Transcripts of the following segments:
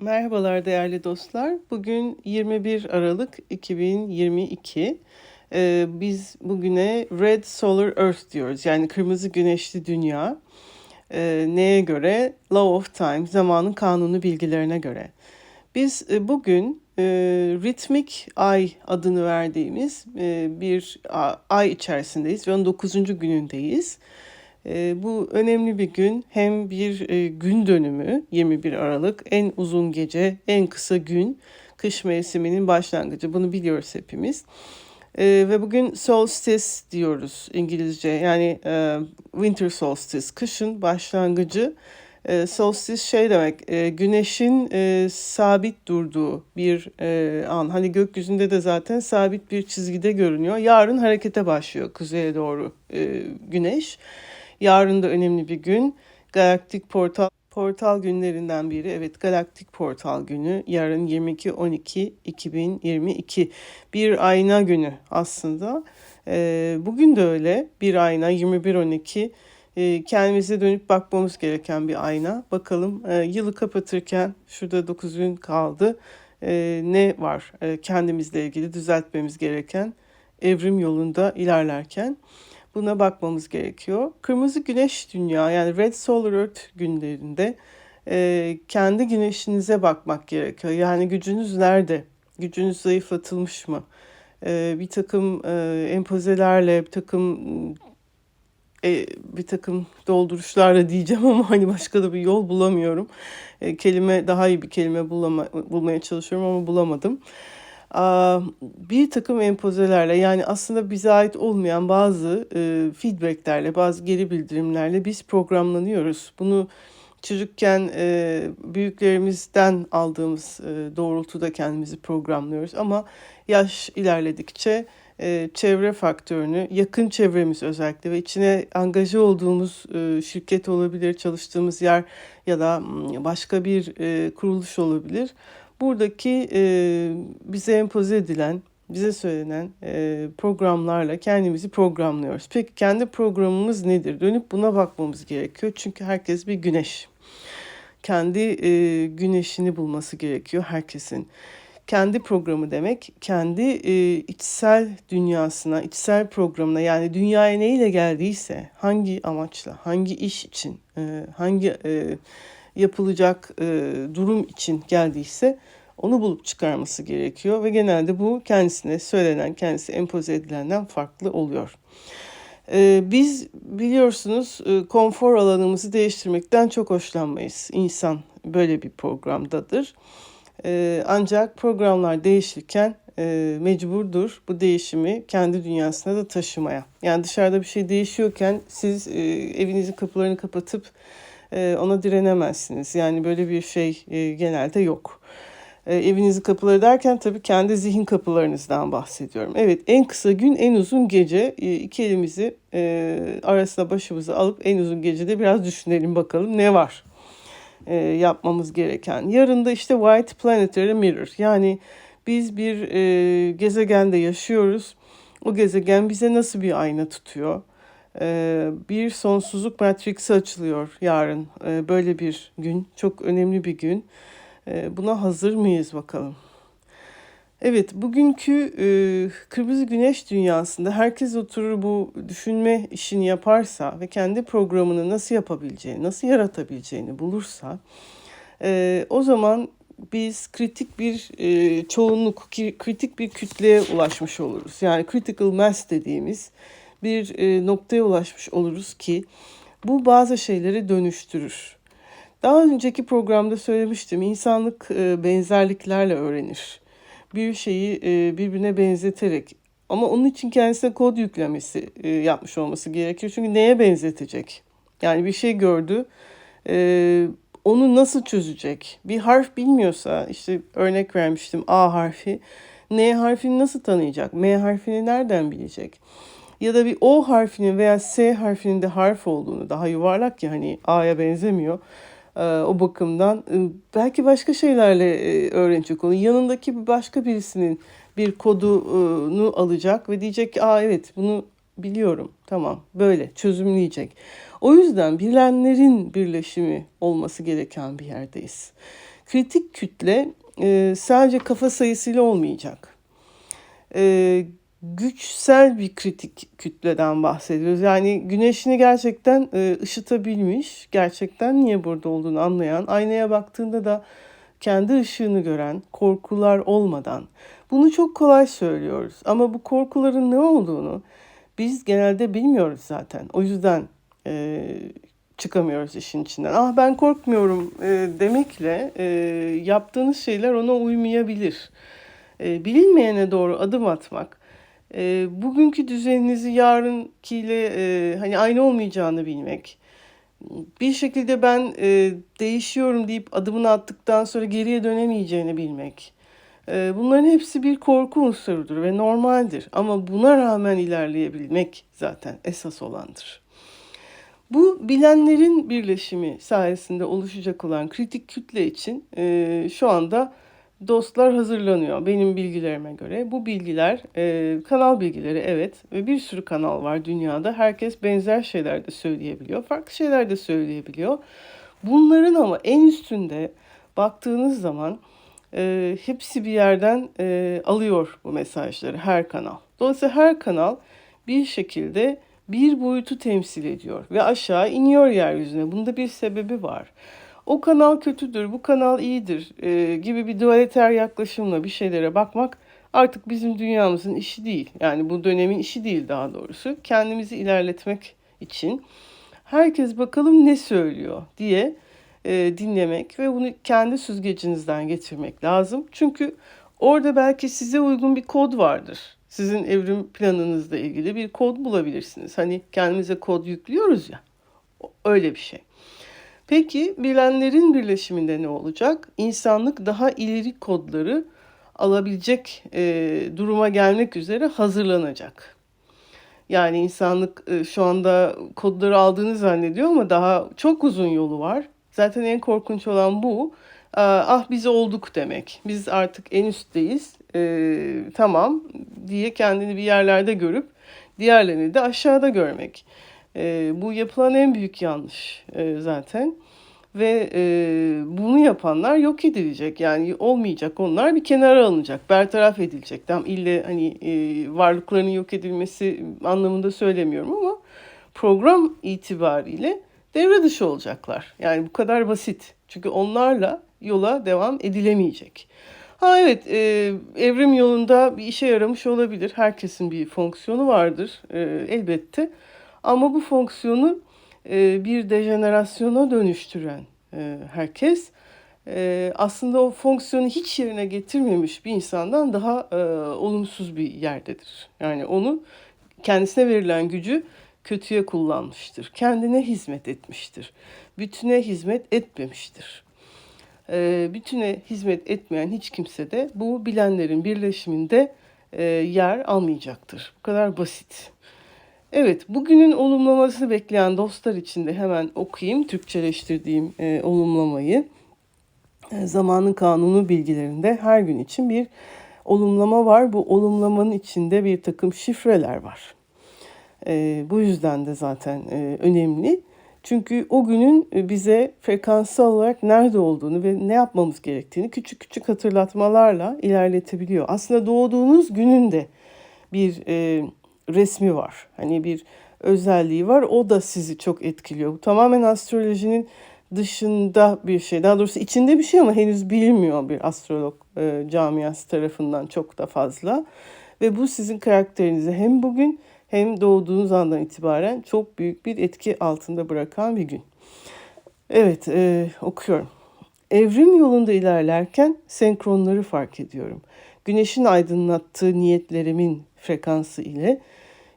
Merhabalar değerli dostlar. Bugün 21 Aralık 2022. Ee, biz bugüne Red Solar Earth diyoruz. Yani kırmızı güneşli dünya. Ee, neye göre? Law of Time, zamanın kanunu bilgilerine göre. Biz e, bugün e, ritmik ay adını verdiğimiz e, bir ay içerisindeyiz ve onun 9. günündeyiz. E, bu önemli bir gün. Hem bir e, gün dönümü 21 Aralık en uzun gece, en kısa gün. Kış mevsiminin başlangıcı. Bunu biliyoruz hepimiz. E, ve bugün solstice diyoruz İngilizce. Yani e, winter solstice, kışın başlangıcı. E, solstice şey demek, e, güneşin e, sabit durduğu bir e, an. Hani gökyüzünde de zaten sabit bir çizgide görünüyor. Yarın harekete başlıyor kuzeye doğru e, güneş. Yarın da önemli bir gün. Galaktik Portal Portal günlerinden biri. Evet, Galaktik Portal günü. Yarın 22-12-2022. Bir ayna günü aslında. Ee, bugün de öyle. Bir ayna 21-12. Ee, kendimize dönüp bakmamız gereken bir ayna. Bakalım e, yılı kapatırken şurada 9 gün kaldı. Ee, ne var e, kendimizle ilgili düzeltmemiz gereken evrim yolunda ilerlerken. Buna bakmamız gerekiyor. Kırmızı güneş dünya yani Red Solar Earth günlerinde e, kendi güneşinize bakmak gerekiyor. Yani gücünüz nerede? Gücünüz zayıflatılmış mı? E, bir takım e, empozelerle, bir takım e, bir takım dolduruşlarla diyeceğim ama hani başka da bir yol bulamıyorum. E, kelime daha iyi bir kelime bulama, bulmaya çalışıyorum ama bulamadım. Bir takım empozelerle yani aslında bize ait olmayan bazı e, feedbacklerle, bazı geri bildirimlerle biz programlanıyoruz. Bunu çocukken e, büyüklerimizden aldığımız e, doğrultuda kendimizi programlıyoruz ama yaş ilerledikçe çevre faktörünü, yakın çevremiz özellikle ve içine angaje olduğumuz şirket olabilir, çalıştığımız yer ya da başka bir kuruluş olabilir. Buradaki e, bize empoze edilen, bize söylenen e, programlarla kendimizi programlıyoruz. Peki kendi programımız nedir? Dönüp buna bakmamız gerekiyor. Çünkü herkes bir güneş. Kendi e, güneşini bulması gerekiyor herkesin. Kendi programı demek, kendi e, içsel dünyasına, içsel programına yani dünyaya neyle geldiyse, hangi amaçla, hangi iş için, e, hangi e, yapılacak e, durum için geldiyse onu bulup çıkarması gerekiyor ve genelde bu kendisine söylenen, kendisi empoze edilenden farklı oluyor. Ee, biz biliyorsunuz e, konfor alanımızı değiştirmekten çok hoşlanmayız. İnsan böyle bir programdadır. Ee, ancak programlar değişirken e, mecburdur bu değişimi kendi dünyasına da taşımaya. Yani dışarıda bir şey değişiyorken siz e, evinizin kapılarını kapatıp e, ona direnemezsiniz. Yani böyle bir şey e, genelde yok. E, evinizin kapıları derken tabii kendi zihin kapılarınızdan bahsediyorum. Evet en kısa gün en uzun gece e, iki elimizi e, arasına başımızı alıp en uzun gecede biraz düşünelim bakalım ne var e, yapmamız gereken. Yarın da işte White Planetary Mirror yani biz bir e, gezegende yaşıyoruz. O gezegen bize nasıl bir ayna tutuyor? E, bir sonsuzluk matriksi açılıyor yarın. E, böyle bir gün, çok önemli bir gün. E, buna hazır mıyız bakalım? Evet, bugünkü e, kırmızı güneş dünyasında herkes oturur bu düşünme işini yaparsa ve kendi programını nasıl yapabileceğini, nasıl yaratabileceğini bulursa, e, o zaman biz kritik bir e, çoğunluk, kritik bir kütleye ulaşmış oluruz. Yani critical mass dediğimiz bir e, noktaya ulaşmış oluruz ki bu bazı şeyleri dönüştürür. Daha önceki programda söylemiştim, insanlık e, benzerliklerle öğrenir. Bir şeyi e, birbirine benzeterek ama onun için kendisine kod yüklemesi yapmış olması gerekir. Çünkü neye benzetecek? Yani bir şey gördü, onu nasıl çözecek? Bir harf bilmiyorsa, işte örnek vermiştim A harfi, N harfini nasıl tanıyacak? M harfini nereden bilecek? Ya da bir O harfinin veya S harfinin de harf olduğunu, daha yuvarlak ya hani A'ya benzemiyor. Ee, o bakımdan e, belki başka şeylerle e, öğrenecek onu. Yanındaki başka birisinin bir kodunu alacak ve diyecek ki aa evet bunu biliyorum tamam böyle çözümleyecek. O yüzden bilenlerin birleşimi olması gereken bir yerdeyiz. Kritik kütle e, sadece kafa sayısıyla olmayacak. E, güçsel bir kritik kütleden bahsediyoruz. Yani güneşini gerçekten e, ışıtabilmiş, gerçekten niye burada olduğunu anlayan, aynaya baktığında da kendi ışığını gören, korkular olmadan. Bunu çok kolay söylüyoruz ama bu korkuların ne olduğunu biz genelde bilmiyoruz zaten. O yüzden e, çıkamıyoruz işin içinden. Ah ben korkmuyorum e, demekle e, yaptığınız şeyler ona uymayabilir. E, bilinmeyene doğru adım atmak, e, bugünkü düzeninizi yarınkiyle e, hani aynı olmayacağını bilmek, bir şekilde ben e, değişiyorum deyip adımını attıktan sonra geriye dönemeyeceğini bilmek. E, bunların hepsi bir korku unsurudur ve normaldir. Ama buna rağmen ilerleyebilmek zaten esas olandır. Bu bilenlerin birleşimi sayesinde oluşacak olan kritik kütle için e, şu anda dostlar hazırlanıyor benim bilgilerime göre. Bu bilgiler e, kanal bilgileri evet ve bir sürü kanal var dünyada. Herkes benzer şeyler de söyleyebiliyor. Farklı şeyler de söyleyebiliyor. Bunların ama en üstünde baktığınız zaman e, hepsi bir yerden e, alıyor bu mesajları her kanal. Dolayısıyla her kanal bir şekilde bir boyutu temsil ediyor ve aşağı iniyor yeryüzüne. Bunda bir sebebi var o kanal kötüdür, bu kanal iyidir e, gibi bir dualiter yaklaşımla bir şeylere bakmak artık bizim dünyamızın işi değil. Yani bu dönemin işi değil daha doğrusu. Kendimizi ilerletmek için herkes bakalım ne söylüyor diye e, dinlemek ve bunu kendi süzgecinizden getirmek lazım. Çünkü orada belki size uygun bir kod vardır. Sizin evrim planınızla ilgili bir kod bulabilirsiniz. Hani kendimize kod yüklüyoruz ya. Öyle bir şey. Peki bilenlerin birleşiminde ne olacak? İnsanlık daha ileri kodları alabilecek e, duruma gelmek üzere hazırlanacak. Yani insanlık e, şu anda kodları aldığını zannediyor ama daha çok uzun yolu var. Zaten en korkunç olan bu. Ah biz olduk demek. Biz artık en üstteyiz. E, tamam diye kendini bir yerlerde görüp diğerlerini de aşağıda görmek. E, bu yapılan en büyük yanlış e, zaten. Ve e, bunu yapanlar yok edilecek. Yani olmayacak onlar bir kenara alınacak, bertaraf edilecek. Tam ille hani e, varlıklarının yok edilmesi anlamında söylemiyorum ama program itibariyle devre dışı olacaklar. Yani bu kadar basit. Çünkü onlarla yola devam edilemeyecek. Ha evet e, evrim yolunda bir işe yaramış olabilir. Herkesin bir fonksiyonu vardır e, elbette. Ama bu fonksiyonu bir dejenerasyona dönüştüren e, herkes e, aslında o fonksiyonu hiç yerine getirmemiş bir insandan daha olumsuz bir yerdedir. Yani onu kendisine verilen gücü kötüye kullanmıştır. Kendine hizmet etmiştir. Bütüne hizmet etmemiştir. Bütüne hizmet etmeyen hiç kimse de bu bilenlerin birleşiminde yer almayacaktır. Bu kadar basit. Evet, bugünün olumlamasını bekleyen dostlar için de hemen okuyayım Türkçeleştirdiğim e, olumlamayı. E, zamanın kanunu bilgilerinde her gün için bir olumlama var. Bu olumlamanın içinde bir takım şifreler var. E, bu yüzden de zaten e, önemli. Çünkü o günün e, bize frekansal olarak nerede olduğunu ve ne yapmamız gerektiğini küçük küçük hatırlatmalarla ilerletebiliyor. Aslında doğduğunuz günün de bir... E, resmi var. Hani bir özelliği var. O da sizi çok etkiliyor. Bu tamamen astrolojinin dışında bir şey. Daha doğrusu içinde bir şey ama henüz bilmiyor bir astrolog e, camiası tarafından çok da fazla. Ve bu sizin karakterinizi hem bugün hem doğduğunuz andan itibaren çok büyük bir etki altında bırakan bir gün. Evet, e, okuyorum. Evrim yolunda ilerlerken senkronları fark ediyorum. Güneşin aydınlattığı niyetlerimin frekansı ile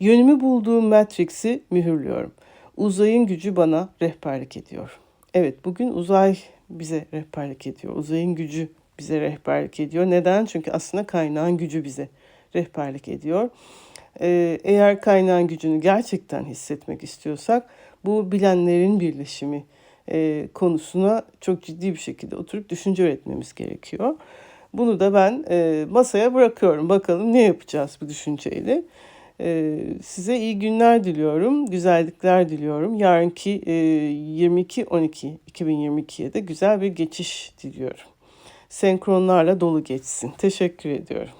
Yönümü bulduğum Matrix'i mühürlüyorum. Uzayın gücü bana rehberlik ediyor. Evet bugün uzay bize rehberlik ediyor. Uzayın gücü bize rehberlik ediyor. Neden? Çünkü aslında kaynağın gücü bize rehberlik ediyor. Ee, eğer kaynağın gücünü gerçekten hissetmek istiyorsak bu bilenlerin birleşimi e, konusuna çok ciddi bir şekilde oturup düşünce üretmemiz gerekiyor. Bunu da ben e, masaya bırakıyorum. Bakalım ne yapacağız bu düşünceyle. Ee, size iyi günler diliyorum, güzellikler diliyorum. Yarınki e, 22-12-2022'ye de güzel bir geçiş diliyorum. Senkronlarla dolu geçsin. Teşekkür ediyorum.